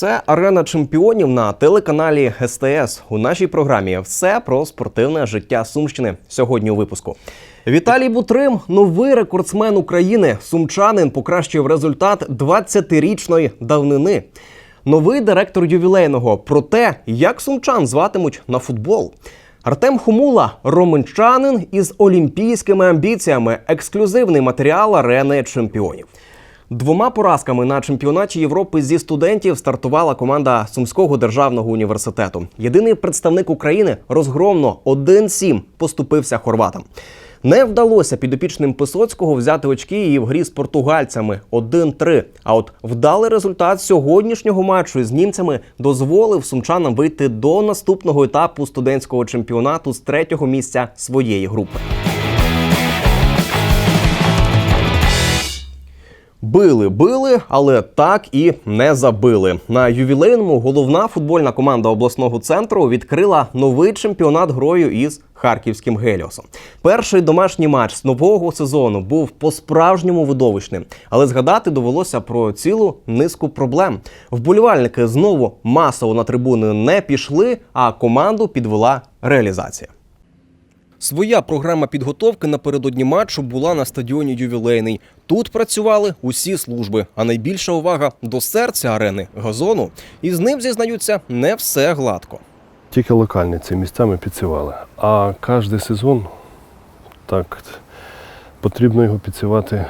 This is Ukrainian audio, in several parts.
Це арена чемпіонів на телеканалі СТС. У нашій програмі все про спортивне життя Сумщини. Сьогодні у випуску. Віталій Бутрим, новий рекордсмен України. Сумчанин покращив результат 20-річної давнини. Новий директор ювілейного про те, як сумчан зватимуть на футбол. Артем Хумула романчанин із олімпійськими амбіціями. Ексклюзивний матеріал арени чемпіонів. Двома поразками на чемпіонаті Європи зі студентів стартувала команда Сумського державного університету. Єдиний представник України розгромно 1-7 поступився хорватам. Не вдалося підопічним Писоцького взяти очки і в грі з португальцями 1-3. А от вдалий результат сьогоднішнього матчу з німцями дозволив сумчанам вийти до наступного етапу студентського чемпіонату з третього місця своєї групи. Били, били, але так і не забили. На ювілейному головна футбольна команда обласного центру відкрила новий чемпіонат грою із харківським Геліосом. Перший домашній матч з нового сезону був по-справжньому видовищним, але згадати довелося про цілу низку проблем. Вболівальники знову масово на трибуни не пішли, а команду підвела реалізація. Своя програма підготовки напередодні матчу була на стадіоні ювілейний. Тут працювали усі служби, а найбільша увага до серця арени газону. І з ним зізнаються не все гладко. Тільки локальні ці місця ми підсівали. А кожен сезон так потрібно його підсівати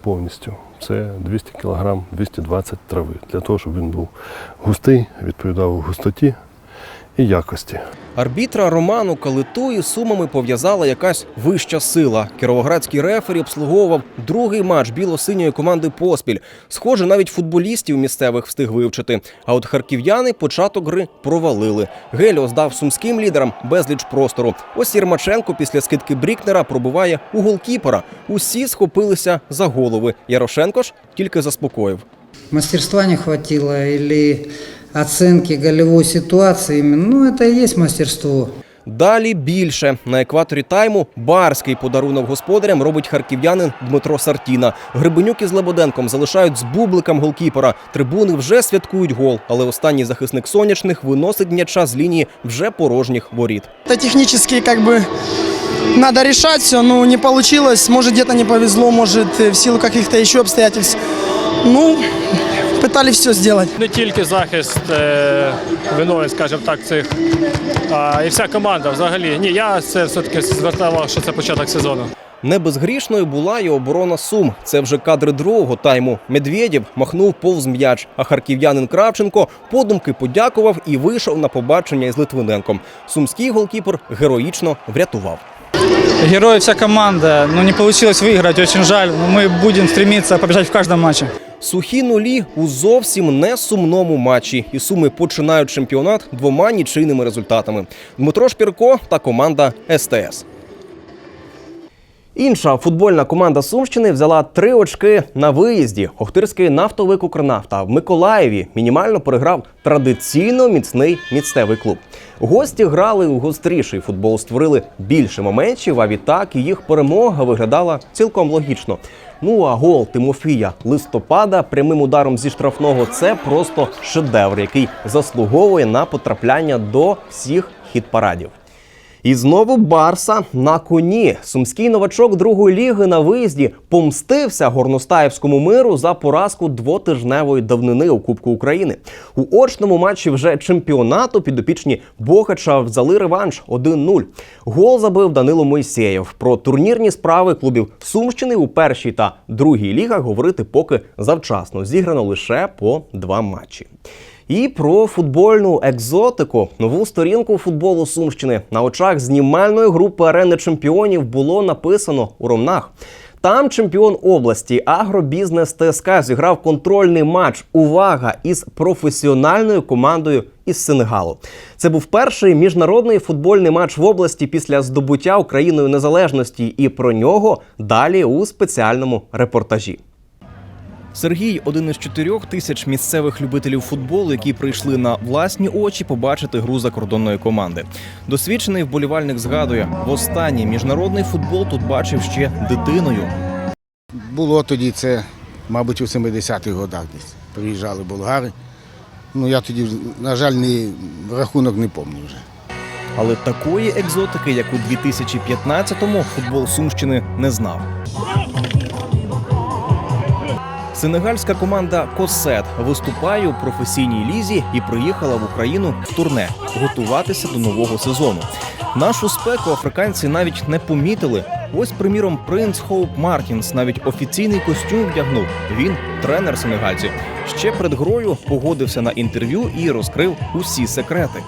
повністю. Це 200 кг, 220 трави, для того, щоб він був густий, відповідав густоті і якості. Арбітра Роману Калиту із сумами пов'язала якась вища сила. Кіровоградський рефері обслуговував другий матч біло-синьої команди поспіль. Схоже, навіть футболістів місцевих встиг вивчити. А от харків'яни початок гри провалили. Геліос дав сумським лідерам безліч простору. Ось Єрмаченко після скидки Брікнера пробиває у голкіпера. Усі схопилися за голови. Ярошенко ж тільки заспокоїв. Мастерства не хватило или оценки голевой ситуации. именно. Ну, это и есть мастерство. Далі більше на екваторі тайму барський подарунок господарям робить харків'янин Дмитро Сартіна. Грибенюк із Лебеденком залишають з бубликом голкіпера. Трибуни вже святкують гол, але останній захисник сонячних виносить м'яча з лінії вже порожніх воріт. Это технически как бы надо решать все, но не получилось. Может где-то не повезло, может э, в силу каких-то еще обстоятельств. Ну, пытались все сделать. Не тільки захист е, виною, скажімо так, цих, а і вся команда взагалі. Ні, я це все-таки звертав увагу, що це початок сезону. Не безгрішною була і оборона Сум. Це вже кадри другого тайму. Медведєв махнув повз м'яч, а харків'янин Кравченко подумки подякував і вийшов на побачення із Литвиненком. Сумський голкіпер героїчно врятував. Герои вся команда. Но не получилось выиграть, очень жаль. Но мы будем стремиться побежать в каждом матче. Сухі нулі у зовсім не сумному матчі, і суми починають чемпіонат двома нічийними результатами. Дмитро Шпірко та команда СТС. Інша футбольна команда Сумщини взяла три очки на виїзді. Охтирський нафтовик Укрнафта в Миколаєві мінімально переграв традиційно міцний місцевий клуб. Гості грали у гостріший футбол, створили більше моментів. А відтак їх перемога виглядала цілком логічно. Ну а гол Тимофія листопада прямим ударом зі штрафного це просто шедевр, який заслуговує на потрапляння до всіх хіт-парадів. І знову Барса на коні. Сумський новачок другої ліги на виїзді помстився горностаївському миру за поразку двотижневої давнини у Кубку України. У очному матчі вже чемпіонату підопічні Бохача взяли реванш 1-0. Гол забив Данило Мойсеєв. Про турнірні справи клубів Сумщини у першій та другій лігах говорити поки завчасно. Зіграно лише по два матчі. І про футбольну екзотику нову сторінку футболу Сумщини на очах знімальної групи арени чемпіонів було написано у Ромнах. Там чемпіон області Агробізнес ТСК зіграв контрольний матч. Увага із професіональною командою із Сенегалу. Це був перший міжнародний футбольний матч в області після здобуття Україною незалежності, і про нього далі у спеціальному репортажі. Сергій один із чотирьох тисяч місцевих любителів футболу, які прийшли на власні очі побачити гру закордонної команди. Досвідчений вболівальник згадує, востаннє міжнародний футбол тут бачив ще дитиною. Було тоді це, мабуть, у 70-х годах десь. Приїжджали болгари, Ну я тоді, на жаль, не, рахунок не пам'ятаю вже. Але такої екзотики, як у 2015-му, футбол Сумщини не знав. Сенегальська команда Косет виступає у професійній лізі і приїхала в Україну в турне готуватися до нового сезону. Нашу спеку африканці навіть не помітили. Ось, приміром, принц Хоуп Мартінс навіть офіційний костюм вдягнув. Він тренер сенегальців. Ще перед грою погодився на інтерв'ю і розкрив усі секрети.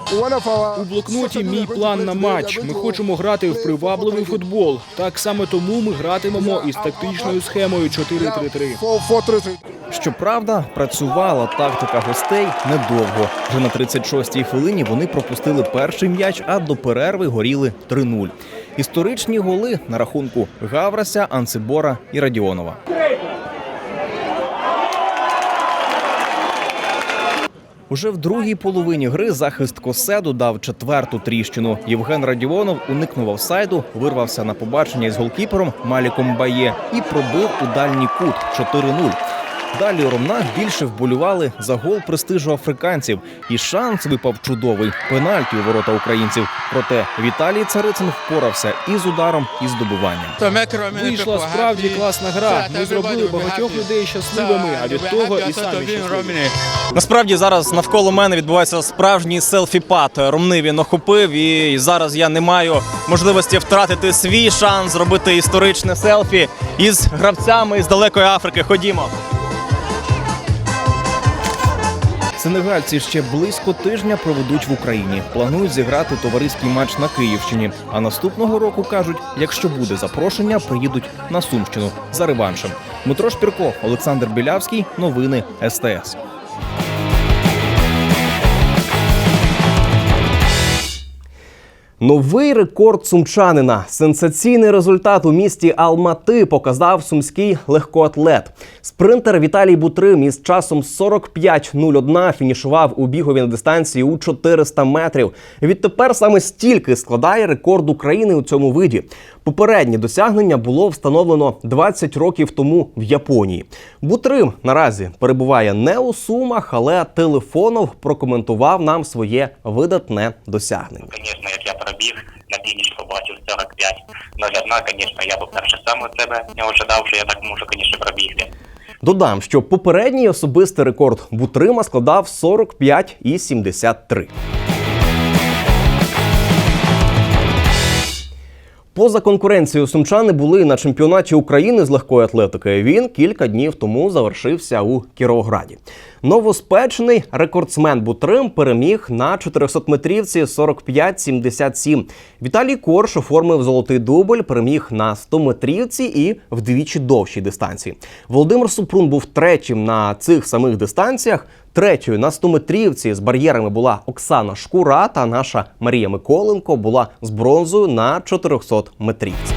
У блокноті мій план на матч. Ми хочемо грати в привабливий футбол. Так саме тому ми гратимемо із тактичною схемою 4-3-3. Щоправда, працювала тактика гостей недовго. Вже на 36-й хвилині вони пропустили перший м'яч, а до перерви горіли 3-0. Історичні голи на рахунку Гаврася, Анцибора і Радіонова. Уже в другій половині гри захист Коседу дав четверту тріщину. Євген Радіонов уникнув офсайду, вирвався на побачення із голкіпером Маліком Бає і пробив у дальній кут 4-0. Далі у Ромнах більше вболювали за гол престижу африканців, і шанс випав чудовий пенальті у ворота українців. Проте Віталій Царицин впорався і з ударом, і з добиванням. Вийшла справді класна гра. Ми зробили багатьох людей щасливими, а від того і самі щасливі. Насправді зараз навколо мене відбувається справжній селфі-пад. Ромни він охопив, і зараз я не маю можливості втратити свій шанс зробити історичне селфі із гравцями із далекої Африки. Ходімо. Сенегальці ще близько тижня проведуть в Україні. Планують зіграти товариський матч на Київщині. А наступного року кажуть, якщо буде запрошення, приїдуть на Сумщину за реваншем. Дмитро Шпірко, Олександр Білявський. Новини СТС. Новий рекорд сумчанина. Сенсаційний результат у місті Алмати показав сумський легкоатлет. Спринтер Віталій Бутрим із часом 45.01 фінішував у біговій на дистанції у 400 метрів. Відтепер саме стільки складає рекорд України у цьому виді. Попереднє досягнення було встановлено 20 років тому в Японії. Бутрим наразі перебуває не у сумах, але телефонов прокоментував нам своє видатне досягнення. Звісно, як я пробіг на фініш, побачив 45 01, звісно, я був перше сам у себе не ожидав, що я так можу, звісно, пробігти. Додам, що попередній особистий рекорд Бутрима складав 45,73. Поза конкуренцією сумчани були на чемпіонаті України з легкої атлетики. Він кілька днів тому завершився у Кіровограді. Новоспечений рекордсмен Бутрим переміг на 400-метрівці 45-77. Віталій Корш оформив золотий дубль, переміг на 100-метрівці і вдвічі довшій дистанції. Володимир Супрун був третім на цих самих дистанціях. Третьою на 100-метрівці з бар'єрами була Оксана Шкура та наша Марія Миколенко була з бронзою на 400-метрівці.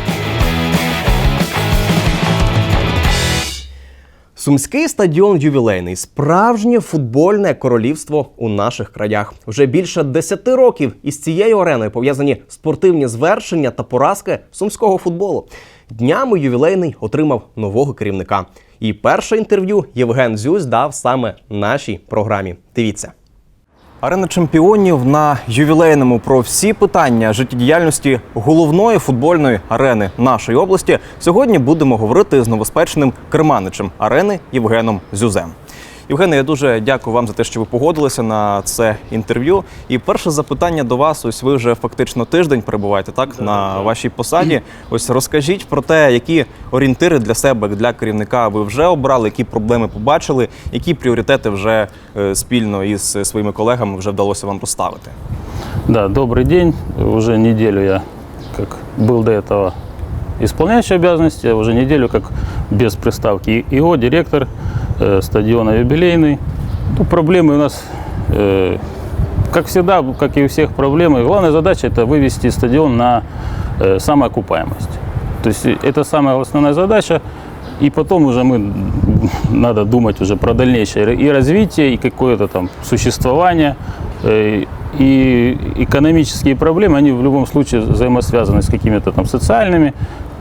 Сумський стадіон ювілейний справжнє футбольне королівство у наших краях. Вже більше 10 років із цією ареною пов'язані спортивні звершення та поразки сумського футболу. Днями ювілейний отримав нового керівника. І перше інтерв'ю Євген Зюсь дав саме нашій програмі. Дивіться. Арена чемпіонів на ювілейному про всі питання життєдіяльності головної футбольної арени нашої області. Сьогодні будемо говорити з новоспеченим керманичем арени Євгеном Зюзем. Євгене, я дуже дякую вам за те, що ви погодилися на це інтерв'ю. І перше запитання до вас: ось ви вже фактично тиждень перебуваєте так на вашій посаді. Ось розкажіть про те, які орієнтири для себе, як для керівника ви вже обрали, які проблеми побачили, які пріоритети вже е, спільно із своїми колегами вже вдалося вам поставити. Да, добрый день. Уже неделю я, как был до этого исполняющий обязанности, а уже неделю как без приставки ИО, директор э, стадиона юбилейный. Ну, проблемы у нас, э, как всегда, как и у всех проблемы. Главная задача это вывести стадион на э, самоокупаемость. То есть это самая основная задача. И потом уже мы надо думать уже про дальнейшее и развитие, и какое-то там существование. Э, И экономические проблемы, они в любом случае взаимосвязаны с какими-то там социальными.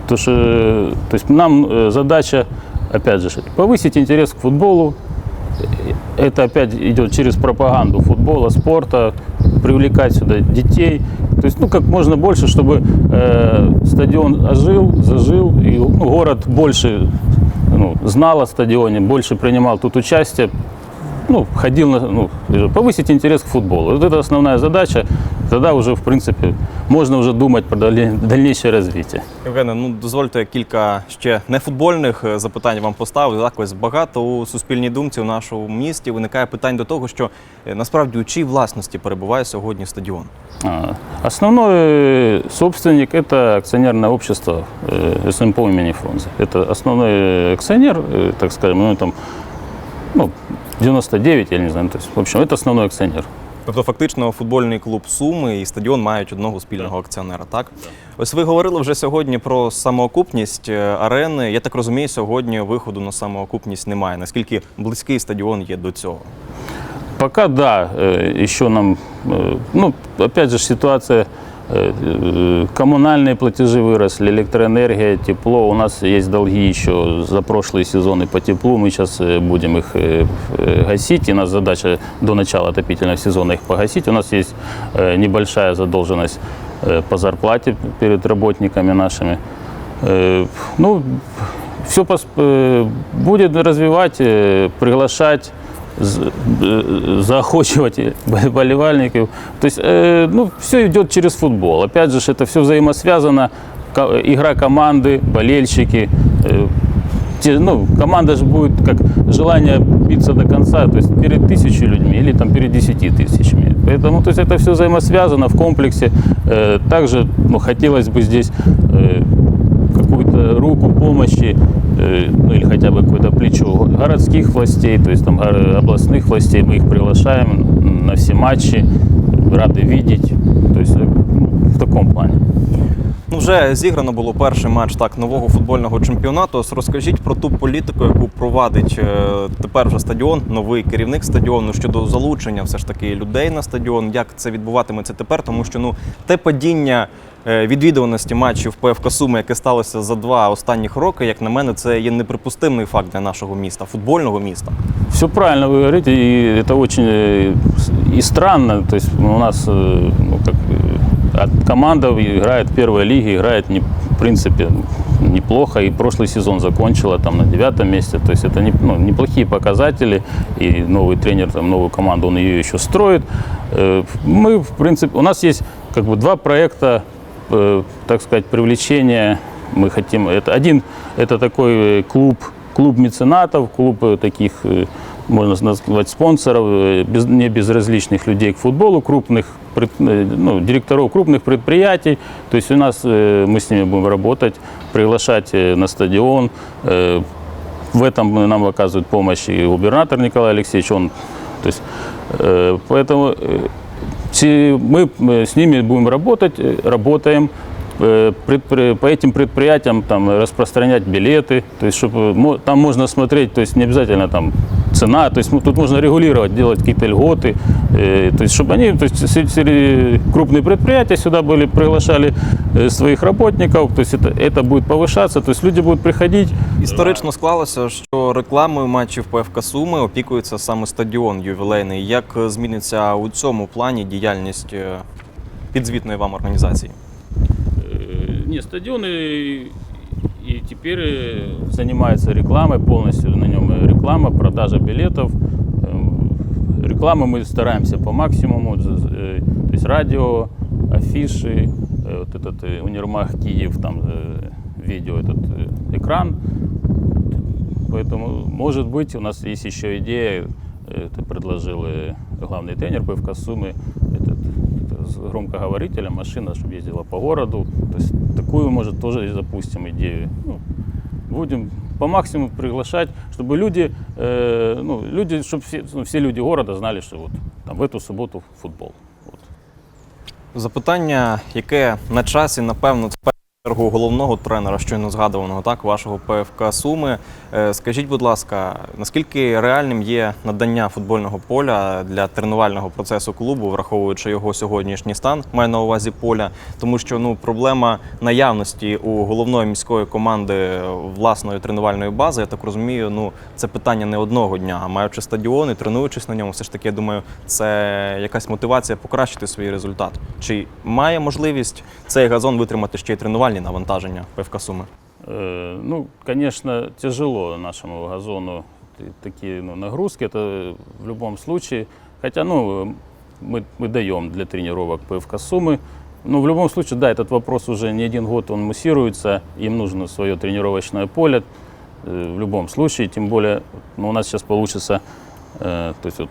То, что, э, то есть нам э, задача, опять же, повысить интерес к футболу, это опять идет через пропаганду футбола, спорта, привлекать сюда детей. То есть, ну, как можно больше, чтобы э, стадион ожил, зажил, и ну, город больше ну, знал о стадионе, больше принимал тут участие, ну, ходил на, ну, повысить интерес к футболу. Вот это основная задача. Тогда уже, в принципе, можно уже думать про дальне- дальнейшее развитие. Євгене, ну дозвольте кілька ще нефутбольних е, запитань вам поставити. Так, ось багато у суспільній думці у нашому місті виникає питань до того, що е, насправді у чиїй власності перебуває сьогодні стадіон. А, Основной э, собственник – это акционерное общество э, СМПО имени Фрунзе. Это основной акционер, э, так скажем, ну, там, ну, 99, я не знаю, то есть, в общем, это основной акционер. Тобто, фактично, футбольний клуб Суми і стадіон мають одного спільного акціонера. Так ось ви говорили вже сьогодні про самоокупність е, арени. Я так розумію, сьогодні виходу на самоокупність немає. Наскільки близький стадіон є до цього? Пока да, э, еще нам, э, ну, опять же, ситуация, э, э, коммунальные платежи выросли, электроэнергия, тепло. У нас есть долги еще за прошлые сезоны по теплу. Мы сейчас э, будем их э, э, гасить. И у нас задача до начала отопительного сезона их погасить. У нас есть э, небольшая задолженность э, по зарплате перед работниками нашими. Э, Ну, все будет развивать, э, приглашать з- э, Заохочивать болельщиков. То есть, ну, все идет через футбол. Опять же, это все взаимосвязано. Игра команды, болельщики. ну, команда же будет как желание биться до конца, то есть перед тысячей людьми или там перед десяти тысячами. Поэтому то есть это все взаимосвязано в комплексе. Также ну, хотелось бы здесь какую-то руку помощи, э, ну или хотя бы какое-то плечо городских властей, то есть там гор- областных властей, мы их приглашаем на все матчи, рады видеть, то есть э, ну, в таком плане. Ну, вже зіграно було перший матч так нового футбольного чемпіонату. Ось розкажіть про ту політику, яку провадить е, тепер вже стадіон, новий керівник стадіону щодо залучення все ж таки людей на стадіон. Як це відбуватиметься тепер? Тому що ну те падіння е, відвідуваності матчів ПФК Суми, яке сталося за два останніх роки, як на мене, це є неприпустимий факт для нашого міста, футбольного міста. Все правильно вы говорите, и это очень э, с- и странно. То есть у нас э, ну, как, команда играет в первой лиге, играет не, в принципе неплохо, и прошлый сезон закончила там на девятом месте. То есть это не, ну, неплохие показатели, и новый тренер, там, новую команду, он ее еще строит. Э, Мы, в принципе, у нас есть как бы два проекта, э, так сказать, привлечения. Мы хотим, это один, это такой э, клуб клуб меценатов, клуб таких, можно назвать, спонсоров, без, не безразличных людей к футболу, крупных ну, директоров крупных предприятий. То есть у нас э, мы с ними будем работать, приглашать э, на стадион. Э, В этом нам оказывает помощь и губернатор Николай Алексеевич. Он, то есть, э, поэтому э, мы э, с ними будем работать, э, работаем э, по этим предприятиям там распространять билеты, то есть чтобы там можно смотреть, то есть не обязательно там цена, то есть ну, тут можно регулировать, делать какие-то льготы, э, то есть чтобы они, то есть се- среди крупные предприятия сюда были приглашали э, своих работников, то есть это, это будет повышаться, то есть люди будут приходить, Історично склалося, що рекламою матчів ПФК Суми опікується саме стадіон ювілейний. Як е, зміниться у цьому плані діяльність е, підзвітної вам організації? Э, Не, стадионы и теперь э, занимается рекламой, полностью на нем э, реклама, продажа билетов. Эм, Рекламы мы стараемся по максимуму, э, то есть радио, афиши, вот этот универмаг Киев, там видео, этот экран. Поэтому, может быть, у нас есть еще идея, это предложил главный тренер ПФК Сумы, этот, это с громкоговорителем, машина, чтобы ездила по городу. То есть такую, может, тоже и запустим идею. Ну, будем по максимуму приглашать, чтобы люди, э, ну, люди, чтобы все, ну, все люди города знали, что вот там в эту субботу футбол. Вот. Запитання, яке на часі, напевно, це в першу чергу головного тренера, щойно згадуваного, так, вашого ПФК Суми. Е, Скажіть, будь ласка, наскільки реальним є надання футбольного поля для тренувального процесу клубу, враховуючи його сьогоднішній стан, маю на увазі поля, тому що ну проблема наявності у головної міської команди власної тренувальної бази, я так розумію, ну це питання не одного дня. А маючи стадіон і тренуючись на ньому, все ж таки, я думаю, це якась мотивація покращити свій результат. Чи має можливість цей газон витримати ще й тренувальні навантаження ПФК Суми? Э, Ну, конечно, тяжело нашему газону т- такие ну, нагрузки. Это в любом случае. Хотя, ну, мы, мы даем для тренировок ПФК Сумы. Но в любом случае, да, этот вопрос уже не один год он муссируется. Им нужно свое тренировочное поле. э, В любом случае, тем более, ну, у нас сейчас получится, э, то есть вот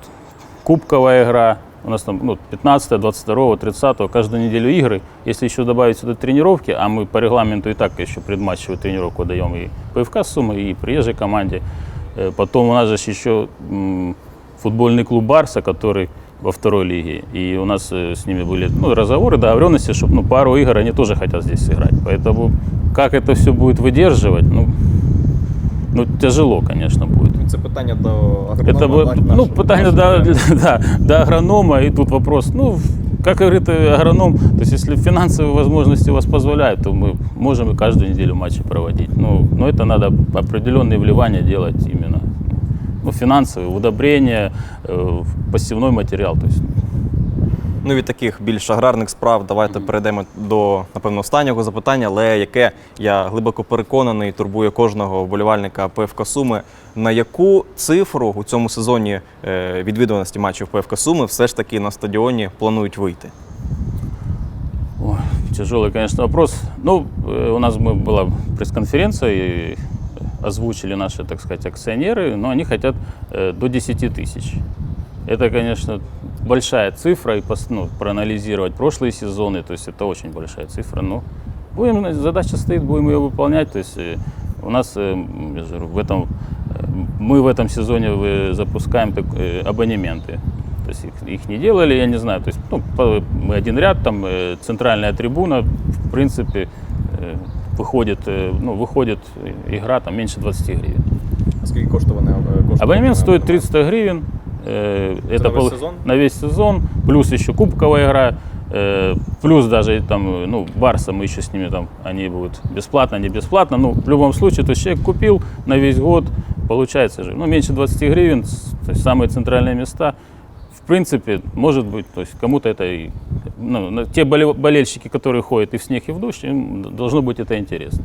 кубковая игра, у нас там ну, 15, 22, 30, каждую неделю игры. Если еще добавить сюда тренировки, а мы по регламенту и так еще предматчевую тренировку даем и ПФК Сумы, и приезжей команде. Э, Потом у нас же еще футбольный клуб Барса, который во второй лиге. И у нас э, с ними были ну, разговоры, договоренности, чтобы ну, пару игр они тоже хотят здесь сыграть. Поэтому как это все будет выдерживать, ну, ну тяжело, конечно, будет. Це питання до Это бы, ну, питание до, да, до агронома, и тут вопрос, ну, как говорит э, агроном, то есть если финансовые возможности у вас позволяют, то мы можем и каждую неделю матчи проводить. Ну, но это надо определенные вливания делать именно. Ну, финансовые, удобрения, э, посевной материал. То есть Ну, від таких більш аграрних справ давайте перейдемо до, напевно, останнього запитання, але яке я глибоко переконаний, турбує кожного вболівальника ПФК Суми. На яку цифру у цьому сезоні е, відвідуваності матчів ПФК Суми все ж таки на стадіоні планують вийти? Ой, тяжелый, конечно, вопрос. Ну, э, у нас мы, была пресс-конференция, и озвучили наши, так сказать, акционеры, но они хотят э, до 10 тысяч. Это, конечно, большая цифра, и пос- ну, проанализировать прошлые сезоны, то есть это очень большая цифра. Но будем, э, задача стоит, будем ее выполнять. То есть э, у нас э, м, я же говорю, в этом, э, мы в этом сезоне э, запускаем так, э, абонементы. То есть их, их не делали, я не знаю. То есть ну, по- мы один ряд, там э, центральная трибуна, в принципе, э, выходит, э, ну, выходит э, игра там меньше 20 гривен. Скільки коштує вона? Абонемент стоит 300 гривен. Э, это на весь сезон? на весь сезон, плюс еще кубковая игра, э, плюс даже там, э, ну, Барса мы еще с ними там, они будут бесплатно, не бесплатно, ну, в любом случае, то есть человек купил на весь год, получается же, ну, меньше 20 гривен, то есть самые центральные места, в принципе, может быть, то есть кому-то это и, ну, те боле- болельщики, которые ходят и в снег, и в дождь, им должно быть это интересно.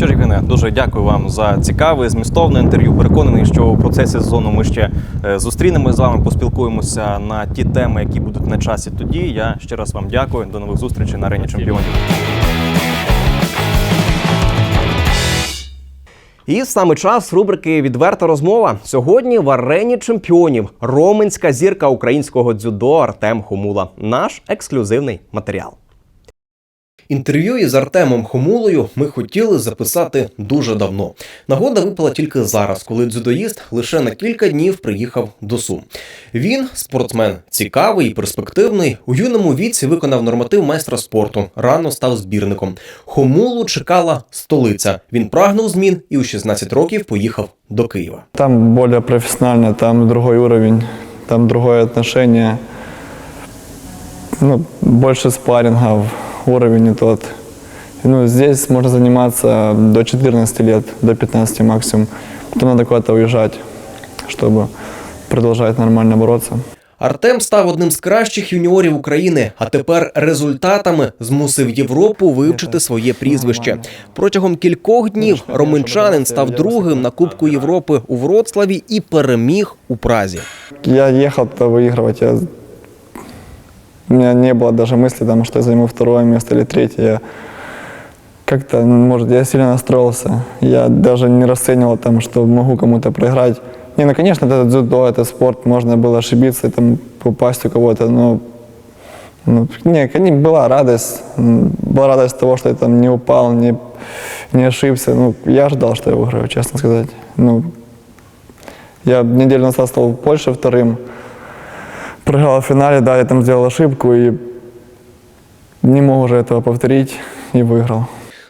Що ж, Євгене, дуже дякую вам за цікаве, змістовне інтерв'ю. Переконаний, що у процесі сезону ми ще е, зустрінемось з вами, поспілкуємося на ті теми, які будуть на часі тоді. Я ще раз вам дякую. До нових зустрічей на арені чемпіонів. І саме час рубрики Відверта розмова. Сьогодні в арені чемпіонів роменська зірка українського дзюдо Артем Хомула. Наш ексклюзивний матеріал. Інтерв'ю із Артемом Хомулою ми хотіли записати дуже давно. Нагода випала тільки зараз, коли дзюдоїст лише на кілька днів приїхав до Сум. Він спортсмен цікавий і перспективний. У юному віці виконав норматив майстра спорту. Рано став збірником. Хомулу чекала столиця. Він прагнув змін і у 16 років поїхав до Києва. Там более профессионально, там другой уровень, там другое отношение. Ну, больше спаррингов, уровень не тот. Ну, здесь можно заниматься до 14 лет, до 15 максимум. Потом надо куда-то уезжать, чтобы продолжать нормально бороться. Артем став одним з кращих юніорів України, а тепер результатами змусив Європу вивчити своє прізвище. Протягом кількох днів романчанин став другим на Кубку Європи у Вроцлаві і переміг у Празі. Я ехал-то выигрывать. Я... У меня не было даже мысли, там, что я займу второе место или третье. Я как-то, ну, может, я сильно настроился. Я даже не расценивал, там, что могу кому-то проиграть. Не, ну, конечно, это дзюдо, это спорт, можно было ошибиться и там, попасть у кого-то, но ну, не, была радость. Была радость того, что я там не упал, не, не ошибся. Ну, я ожидал, что я выиграю, честно сказать. Ну, я неделю назад стал в Польше вторым. Проиграл в финале, да, я там сделал ошибку и не мог уже этого повторить и выиграл.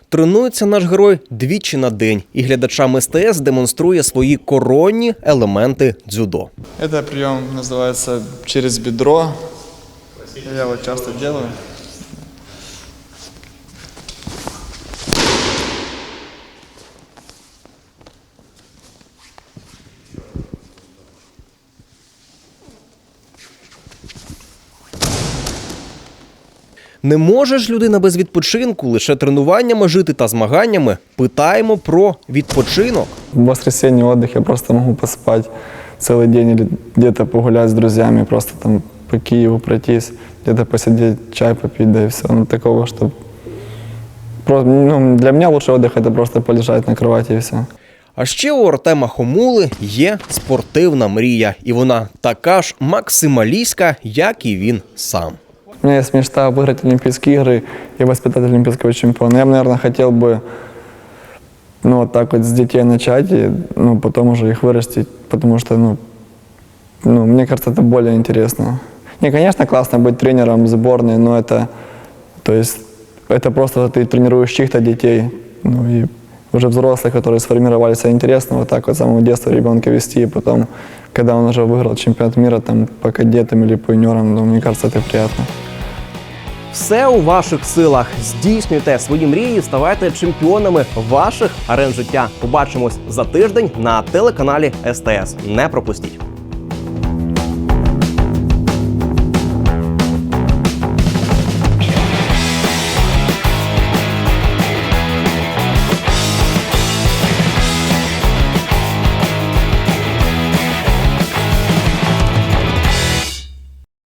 Тренується наш герой двічі на день, і глядачам СТС демонструє свої коронні елементи дзюдо. Это прием называется через бедро. Я вот часто делаю. Не може ж людина без відпочинку, лише тренуваннями жити та змаганнями. Питаємо про відпочинок. В воскресенье отдых я просто могу поспать целый день или где-то погулять с друзьями, просто там по Киеву пройтись, где-то посидеть, чай попить, да и все. Ну, такого, что... Просто, ну, для меня лучший отдых – это просто полежать на кровати и все. А ще у Артема Хомули є спортивна мрія, і вона така ж максималістська, як і він сам. У меня есть мечта выиграть Олимпийские игры и воспитать олимпийского чемпиона. Я наверное, хотел бы ну, вот так вот с детей начать и ну, потом уже их вырастить, потому что, ну, ну, мне кажется, это более интересно. Не, конечно, классно быть тренером сборной, но это, то есть, это просто ты тренируешь чьих-то детей, ну, и уже взрослых, которые сформировались, а интересно вот так вот с самого детства ребенка вести, и потом, когда он уже выиграл чемпионат мира там по кадетам или по юниорам, ну, мне кажется, это приятно. Все у ваших силах. Здійснюйте свої мрії, ставайте чемпіонами ваших арен життя. Побачимось за тиждень на телеканалі СТС. Не пропустіть.